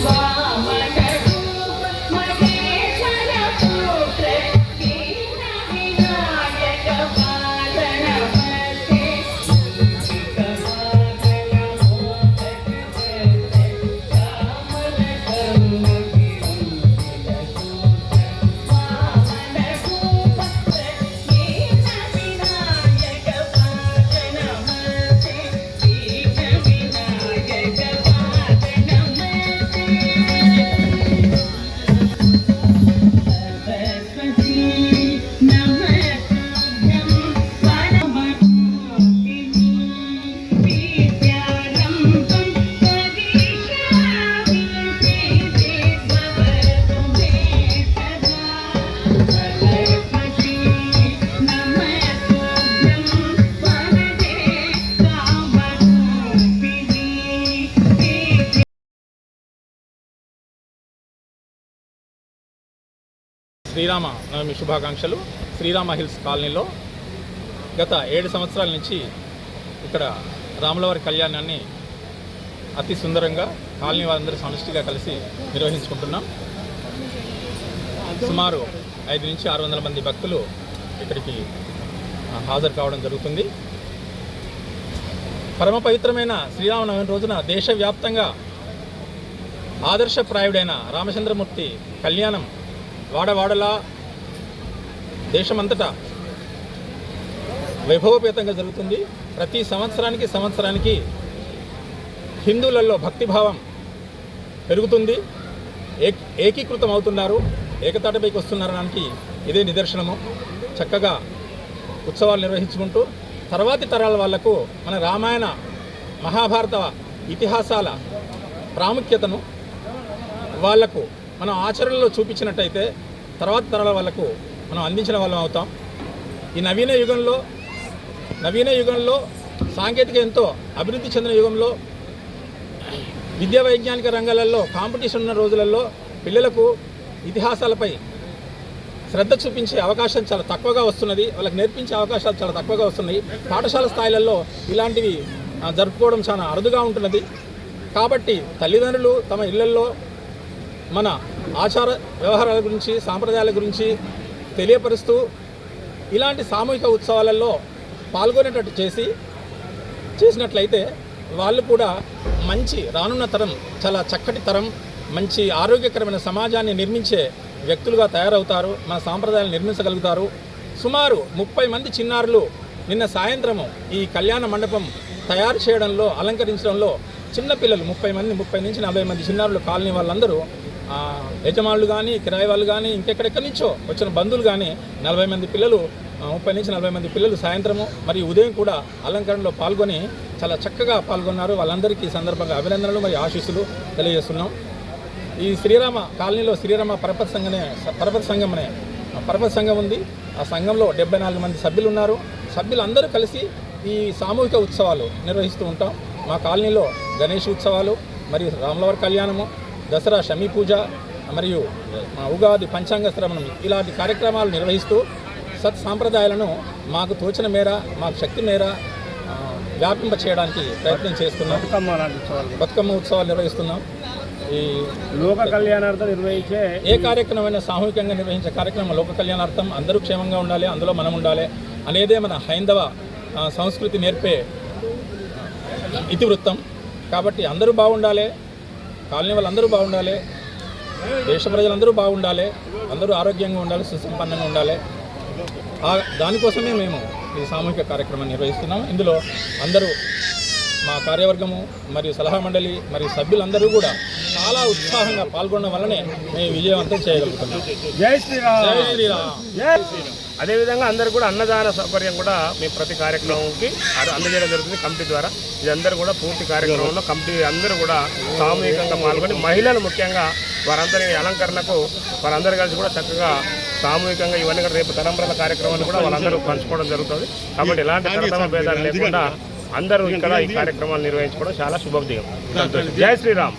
Bye. Srirama Navami శుభాకాంక్షలు. Srirama hills కాలనీలో గత ఏడు సంవత్సరాల నుంచి ఇక్కడ రాములవారి కళ్యాణాన్ని అతి సుందరంగా కాలనీ వారందరూ సమిష్టిగా కలిసి నిర్వహించుకుంటున్నాం. సుమారు ఐదు నుంచి ఆరు వందల మంది భక్తులు ఇక్కడికి హాజరు కావడం జరుగుతుంది. పరమ పవిత్రమైన శ్రీరామనవమి రోజున దేశవ్యాప్తంగా ఆదర్శప్రాయుడైన రామచంద్రమూర్తి కళ్యాణం వాడవాడలా దేశమంతటా వైభవపేతంగా జరుగుతుంది. ప్రతి సంవత్సరానికి సంవత్సరానికి హిందువులలో భక్తిభావం పెరుగుతుంది. ఏ ఏకీకృతం అవుతున్నారు ఏకతాటపైకి వస్తున్నారనడానికి ఇదే నిదర్శనము. చక్కగా ఉత్సవాలు నిర్వహించుకుంటూ తర్వాతి తరాల వాళ్ళకు మన రామాయణ మహాభారత ఇతిహాసాల ప్రాముఖ్యతను వాళ్ళకు మనం ఆచరణలో చూపించినట్టయితే తర్వాత తరాల వాళ్ళకు మనం అందించిన వాళ్ళం అవుతాం. ఈ నవీన యుగంలో నవీన యుగంలో సాంకేతిక ఎంతో అభివృద్ధి చెందిన యుగంలో విద్యా వైజ్ఞానిక రంగాలలో కాంపిటీషన్ ఉన్న రోజులలో పిల్లలకు ఇతిహాసాలపై శ్రద్ధ చూపించే అవకాశం చాలా తక్కువగా వస్తున్నది. వాళ్ళకి నేర్పించే అవకాశాలు చాలా తక్కువగా వస్తున్నాయి. పాఠశాల స్థాయిలలో ఇలాంటివి జరుపుకోవడం చాలా అరుదుగా ఉంటున్నది. కాబట్టి తల్లిదండ్రులు తమ ఇళ్ళలో మన ఆచార వ్యవహారాల గురించి సాంప్రదాయాల గురించి తెలియపరుస్తూ ఇలాంటి సామూహిక ఉత్సవాలలో పాల్గొనేటట్టు చేసి చేసినట్లయితే వాళ్ళు కూడా మంచి రానున్న తరం చాలా చక్కటి తరం మంచి ఆరోగ్యకరమైన సమాజాన్ని నిర్మించే వ్యక్తులుగా తయారవుతారు మన సాంప్రదాయాలు నిర్మించగలుగుతారు. సుమారు ముప్పై మంది చిన్నారులు నిన్న సాయంత్రము ఈ కళ్యాణ మండపం తయారు చేయడంలో అలంకరించడంలో చిన్నపిల్లలు ముప్పై మంది ముప్పై నుంచి నలభై మంది చిన్నారులు కాలనీ వాళ్ళందరూ యజమానులు కానీ కిరాయి వాళ్ళు కానీ ఇంకెక్కడెక్కడి నుంచో వచ్చిన బంధువులు కానీ నలభై మంది పిల్లలు ముప్పై నుంచి నలభై మంది పిల్లలు సాయంత్రము మరియు ఉదయం కూడా అలంకరణలో పాల్గొని చాలా చక్కగా పాల్గొన్నారు. వాళ్ళందరికీ ఈ సందర్భంగా అభినందనలు మరియు ఆశీస్సులు తెలియజేస్తున్నాం. ఈ శ్రీరామ కాలనీలో శ్రీరామ పరపతి సంఘనే పరపతి సంఘం అనే పరపతి సంఘం ఉంది. ఆ సంఘంలో డెబ్బై నాలుగు మంది సభ్యులు ఉన్నారు సభ్యులందరూ కలిసి ఈ సామూహిక ఉత్సవాలు నిర్వహిస్తూ ఉంటాం. మా కాలనీలో గణేష్ ఉత్సవాలు మరియు రాములవారి కళ్యాణము దసరా షమీ పూజ మరియు మా ఉగాది పంచాంగ శ్రవణం ఇలాంటి కార్యక్రమాలు నిర్వహిస్తూ సత్ సాంప్రదాయాలను మాకు తోచిన మేర మాకు శక్తి మేర వ్యాపింప చేయడానికి ప్రయత్నం చేస్తున్నాం. బతుకమ్మ ఉత్సవాలు. బతుకమ్మ ఉత్సవాలు నిర్వహిస్తున్నాం. ఈ లోక కళ్యాణార్థం నిర్వహించే ఏ కార్యక్రమమైనా సామూహికంగా నిర్వహించే కార్యక్రమం లోక కళ్యాణార్థం అందరూ క్షేమంగా ఉండాలి అందులో మనం ఉండాలి అనేదే మన హైందవ సంస్కృతి నేర్పే ఇతివృత్తం. కాబట్టి అందరూ బాగుండాలి కాలనీ వాళ్ళందరూ బాగుండాలి. దేశ ప్రజలందరూ బాగుండాలి. అందరూ ఆరోగ్యంగా ఉండాలి సుసంపన్నంగా ఉండాలి. దానికోసమే మేము ఈ సామూహిక కార్యక్రమాన్ని నిర్వహిస్తున్నాం. ఇందులో అందరూ మా కార్యవర్గము మరియు సలహా మండలి మరియు సభ్యులందరూ కూడా చాలా ఉత్సాహంగా పాల్గొనడం వల్లనే మేము విజయవంతం చేయగలుగుతున్నాం. జై శ్రీరామ్. జై శ్రీరామ్. జై శ్రీరామ్. అదేవిధంగా అందరు కూడా అన్నదాన సౌకర్యం కూడా మీ ప్రతి కార్యక్రమంకి అది అందజేయడం జరుగుతుంది కమిటీ ద్వారా. ఇదందరూ కూడా పూర్తి కార్యక్రమంలో కమిటీ అందరూ కూడా సామూహికంగా పాల్గొని మహిళలు ముఖ్యంగా వారందరి అలంకరణకు వారందరూ కలిసి కూడా చక్కగా సామూహికంగా ఇవన్నీ కూడా రేపు తరంబరాల కార్యక్రమాన్ని కూడా వాళ్ళందరూ పంచుకోవడం జరుగుతుంది. కాబట్టి ఎలాంటి తరతమ భేదాలు లేకుండా అందరూ ఇక్కడ ఈ కార్యక్రమాలు నిర్వహించుకోవడం చాలా శుభోదయం. జై శ్రీరామ్.